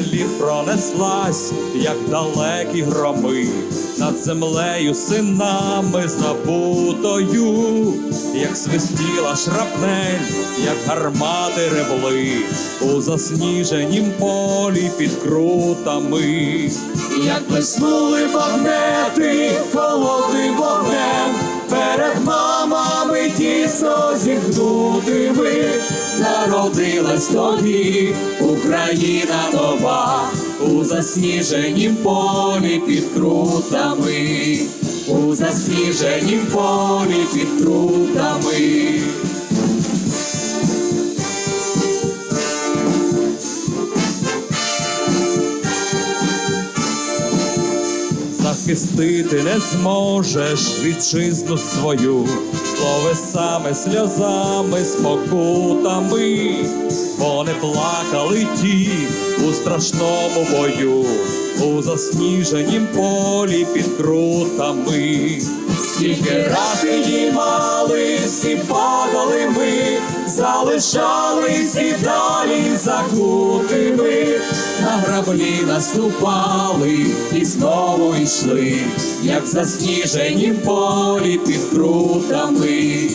Літ пронеслась, як далекі громи, над землею синами забутою, як свистіла шрапнель, як гармати ревли, у засніженім полі під крутами. Як блиснули багнети холодним вогнем, перед мамами тісно зігнутими, народилась тоді Україна нова, у засніженім полі під крутами, у засніженім полі під крутами. Захистити не зможеш вітчизну свою, словесами, сльозами, спокутами, бо не плакали ті у страшному бою, у засніженім полі під крутами. Скільки раз підіймались і падали ми, залишались і далі закутими, на граблі наступали і знову йшли, як засніжені полі під крутами.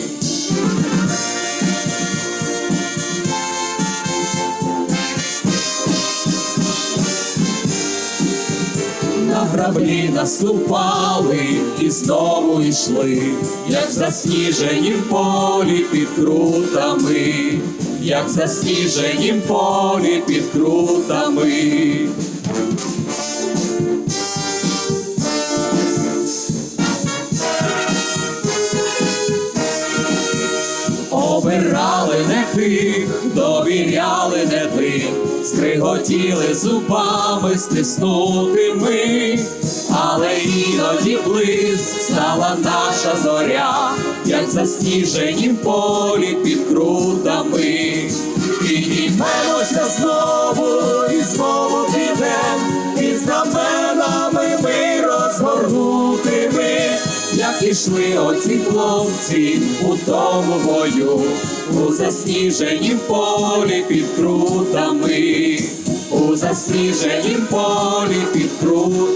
Граблі наступали і знову йшли, як в полі під крутами, як в полі під крутами. Обирали не тих, довіряли не тих, скриготіли зубами стиснутими, але іноді близ стала наша зоря, як засніжені полі під крутами. Ішли оці хлопці у тому бою, у засніженім полі під крутами, у засніженім полі під крутами.